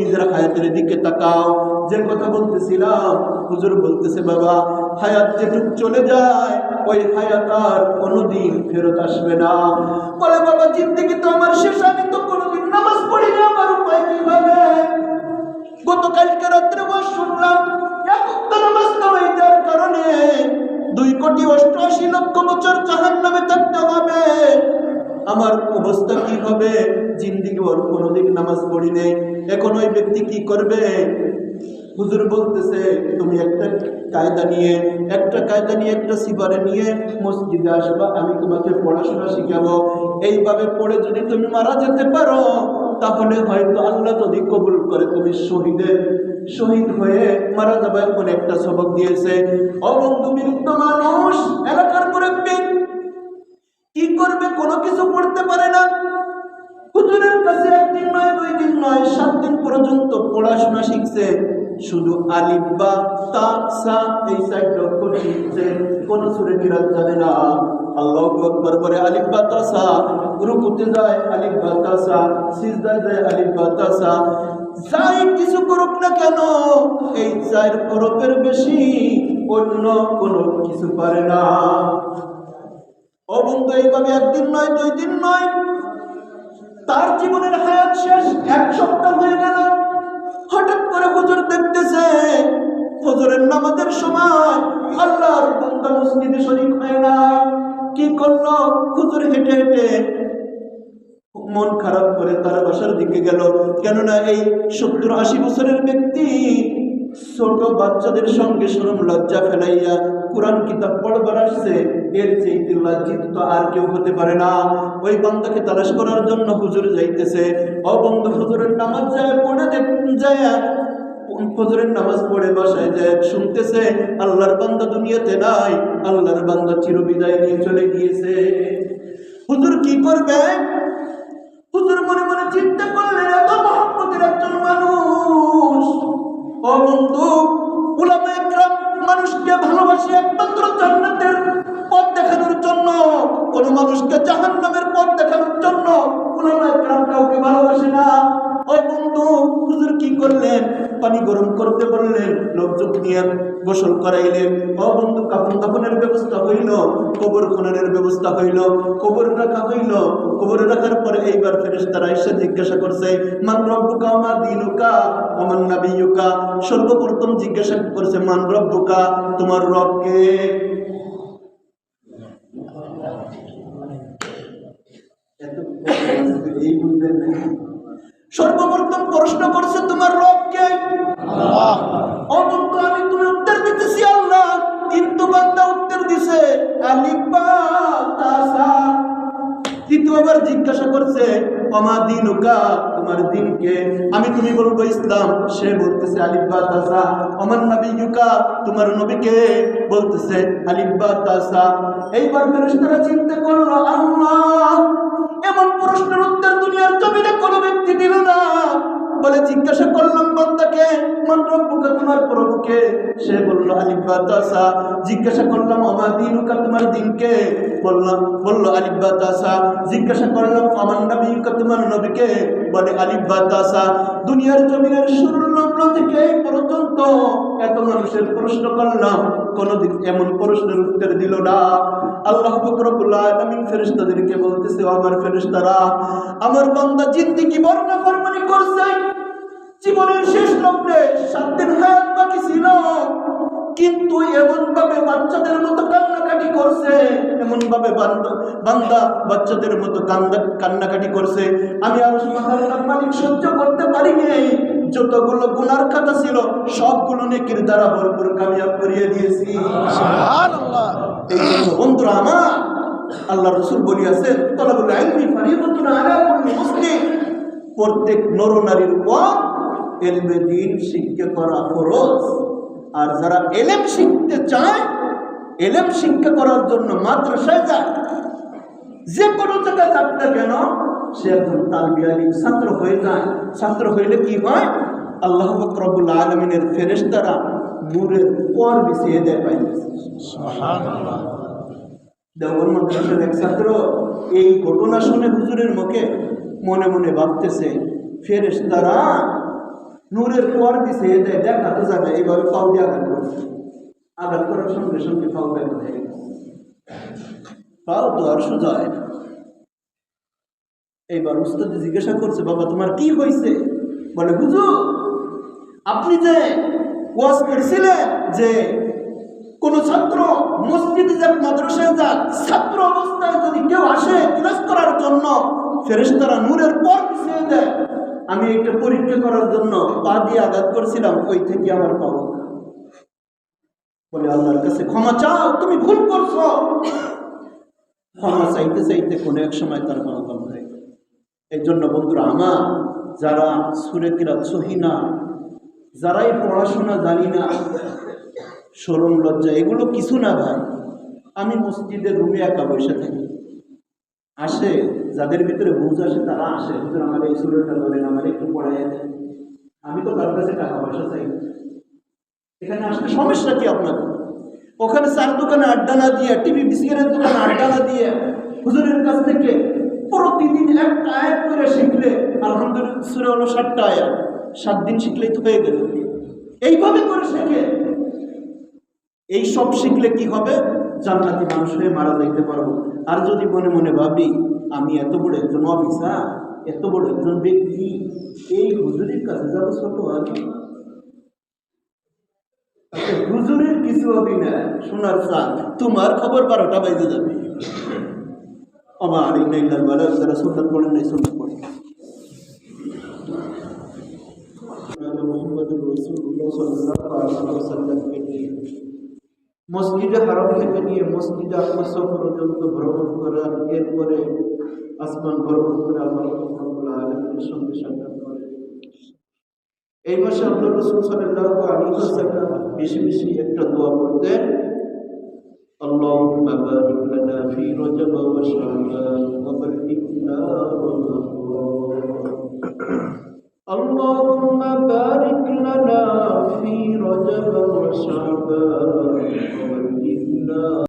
নিজের হায়াতের দিকে তাকাও। যে কথা বলতেছিলাম, হুজুর বলতেছে, বাবা, হায়াত যেটুক চলে যায়, ওই হায়াত আর কোনোদিন ফেরত আসবে না। বলে, বাবা, জিন্দিগি তো আমার শেষ, আমি তো কোনোদিন নামাজ পড়ি না, আমার উপায় কি হবে গতকালকে রাত্রে বস শুনলাম নামাজ যার কারণে দুই কোটি অষ্টআশি লক্ষ বছর জাহান নামে থাকতে হবে। আমার অবস্থা কি হবে? জিন্দিগি ওর কোনোদিন নামাজ পড়ি নেই। এখন ওই ব্যক্তি কি করবে? হুজুর বলতেছে, তুমি একটা কায়দা নিয়ে, একটা কায়দা নিয়ে, একটা সিবারে নিয়ে মসজিদে আসবা, আমি তোমাকে পড়াশোনা শিখাবো। এইভাবে পড়ে যদি তুমি মারা যেতে পারো, তাহলে হয়তো আল্লাহ যদি কবুল করে তুমি শহীদের শহীদ হয়ে মারা যাবে। এমন একটা সবক দিয়েছে। অবন্ধু বিরুদ্ধ মানুষ, এলাকার পরে কি করবে, কোনো কিছু পড়তে পারে না। হুজুরের কাছে একদিন নয়, দুই দিন নয়, সাত দিন পর্যন্ত পড়াশোনা শিখছে। শুধু আলিফ, বা, তা, সা, এই সাইড শিখছে। কোন সুরে জানে না। আল্লাহ করে আলিফ, বা, তা, সা। রুকুতে যায়, আলিফ, বা, তা, সা। সিজদায় যায়, আলিফ, বা, তা, সা। যাই কিছু করুক না কেন, এই চার হরফের বেশি অন্য কোনো কিছু পারে না। এইভাবে একদিন নয়, দুই দিন নয়, তার জীবনের হায়াত শেষ, এক সপ্তাহ হয়ে গেল। হঠাৎ করে হুজুর দেখতেছে ফজরের নামাজের সময় আল্লাহর বান্দা মসজিদে শরীক হয় না কি করল? হুজুর হেঁটে হেঁটে মন খারাপ করে তার বাসার দিকে গেল। কেননা এই সত্তর আশি বছরের ব্যক্তি ছোট বাচ্চাদের সঙ্গে সরম লজ্জা ফেলাইয়া কোরআন কিতাব পড়বার আসছে, এর চেয়ে লজ্জিত তো আর কেউ হতে পারে না। ওই বান্দাকে তালাশ করার জন্য হুজুর যাইতেছে। অবন্ধ হুজুরের নামাজ যায়, পড়ে যায়। ফজরের নামাজ পড়ে বাসায় যায়, শুনতেছে, আল্লাহর বান্দা দুনিয়াতে নাই, আল্লাহর বান্দা চিরবিদায় নিয়ে চলে গিয়েছে। হুজুর কি করবে? হুজুর মনে মনে চিন্তা করলেন, এত মহব্বতের একজন মানুষ। ও বন্ধু উলামা মানুষকে ভালোবাসে একমাত্র জান্নাতের পথ দেখানোর জন্য। কোন মানুষকে জাহান্নামের পানি গরম করতে বললেন লোকজন নিয়ে গোসল করাইলেন ও বন্ধু কাপন কাপনের ব্যবস্থা হইল, কবর খননের ব্যবস্থা হইল, কবর রাখা হইল কবর রাখার পরে এইবার ফেরেশতারা এসে জিজ্ঞাসা করছে, মান রব্বুকা মা দিনুকা অমান নাবিয়ুকা সর্বপ্রথম জিজ্ঞাসা করছে, মান রব্বুকা, তোমার রবকে? সর্বপ্রথম প্রশ্ন করছে, তোমার আমি তুমি উত্তর দিতেছি, আল্লাহ। কিন্তু বান্দা উত্তর দিছে জিজ্ঞাসা করছে তোমার দিনকে আমি তুমি বলব, ইসলাম। সে বলতেছে আলিব্বা তাসা। অমান নবীকা তোমার নবীকে বলতেছে আলিব্বা তাসা। এইবার চিন্তা করল, আল্লাহ! এমন প্রশ্নের উত্তর দুনিয়ার বলে জিজ্ঞাসা করলাম বন্ধাকে মন্ত্রব্যকে তোমার প্রভুকে সে বলল আলিব্বা তাসা। জিজ্ঞাসা করলাম আমার দিনুকা তোমার দিনকে? বললাম বলল আলিব্বা তাসা। জিজ্ঞাসা করলাম আমার নবীকা তোমার নবীকে? বলে আলিব্বা তাসা, দুনিয়ার জমিনের শুরুর লগ্ন থেকে পর্যন্ত এত মানুষের প্রশ্ন করলাম। কোনদিন এমন প্রশ্নের উত্তর দিল না। আল্লাহ ফকরবুল্লাহ আলমিন ফেরেশতাদেরকে বলতেছে আমার ফেরিস্তারা আমার বান্দা জিন্দিগি বর্ণা ফরমানি করছে জীবনের শেষ লগ্নে সাত দিন হায়াত বাকি ছিল। কিন্তু এমন ভাবে বাচ্চাদের মতো কান্নাকাটি করছে এমন ভাবে বান্দা বাচ্চাদের মতো কান্দা কান্নাকাটি করছে। আমি আর মালিক সহ্য করতে পারিনি। যতগুলো গুনার খাতা ছিল সবগুলো নেকির দ্বারা ভরপুর কামিয়াব করিয়ে দিয়েছি। এই জন্য বন্ধুরা আমার আল্লাহ রসুল বলিয়াছেন তলাবুল আইনি ফারিয়াতুন আলা কুল্লি মুসলিম। প্রত্যেক নর নারীর উপর এলমে দিন শিক্ষা করা ফরজ। আর যারা এলেম শিখতে চায় এলেম শিক্ষা করার জন্য মাদ্রাসায় যায়। যে কোনো জায়গায় যাক না কেন সে একজন তালবি আলিম ছাত্র হয়ে যায়। ছাত্র হইলে কি হয়? আল্লাহ রব্বুল আলমিনের ফেরেশতারা নূরের পর বিছিয়ে দেয় পাইতেছে দেওয়ার মাদ্রাসার এক ছাত্র এই ঘটনা শুনে হুজুরের মুখে মনে মনে ভাবতেছে ফেরেশতারা নূরের পর দিছে দেয় দেখাতে যাবে, এইভাবে পাও দিয়ে আঘাত করছে। আঘাত করার সঙ্গে সঙ্গে পাও ব্যাগ হয়ে গেছে। পাও তো আর সোজা এইবার উস্তাদ জিজ্ঞাসা করছে, বাবা, তোমার কি হয়েছে? বলে, হুজুর, আপনি যে ওয়াজ করেছিলেন যে কোন ছাত্র মসজিদে যাক, মাদ্রাসায় যাক, ছাত্র অবস্থায় যদি কেউ আসে ক্লাস করার জন্য, ফেরেশতারা নূরের পর পিছিয়ে দেয় আমি এটা পরীক্ষা করার জন্য পা দিয়ে আঘাত করছিলাম, ওই থেকে আমার পাবো বলে আল্লাহর কাছে ক্ষমা চাও, তুমি ভুল করছ। ক্ষমা চাইতে চাইতে কোনো এক সময় তার মনোবল হয়ে। গেল। এই জন্য বন্ধুরা, আমার যারা সুরে কিরাত সহি না, যারাই পড়াশোনা জানি না, সরম, লজ্জা, এগুলো কিছু না ভাই, আমি মসজিদের রুমে একা বসে থাকি। আসে যাদের ভিতরে বুঝ আসে, তারা আসে। হুজুর আমার এই সুরটা ধরেন আমার একটু পড়াই দেন আমি তো তার কাছে টাকা পয়সা চাই। এখানে আসলে সমস্যা কি আপনাদের ওখানে চার দোকানে আড্ডা না দিয়ে, টিভি, বিস্কিটের দোকানে আড্ডা না দিয়ে হুজুরের কাছ থেকে প্রতিদিন একটা আয়াত করে শিখলে আলহামদুলিল্লাহ সুরে হলো সাতটা আয়াত। সাত দিন শিখলেই তো হয়ে গেল। এইভাবে করে শেখে। এই সব শিখলে কি হবে? জান্নাতি মানুষ হয়ে মারা যাইতে পারব। আর যদি মনে মনে ভাবি আমি এত বড় একজন অফিসার এত বড় একজন ব্যক্তি এই হুজুরের কাছে যাব ছোট আমি আচ্ছা, হুজুরের কিছু হবে না শোনার চান তোমার খবর বারোটা বাজে যাবে। আমার নাইলার বেলা যারা সুন্নত পড়ে নাই সুন্নত পড়ে। মসজিদে হারাম থেকে নিয়ে মসজিদে আকসা পর্যন্ত ভ্রমণ করার এরপরে আসমান ভ্রমণ করে আল্লাহ রব্বুল আলামিনের সঙ্গে সাক্ষাৎ করে এই মাসে আল্লাহ রসুল সাল্লাল্লাহু আলাইহি ওয়াসাল্লাম বেশি বেশি একটা দোয়া করতেন اللهم بارك لنا في رجب وشعبان وبلغنا رمضان اللهم بارك لنا في رجب وشعبان وبلغنا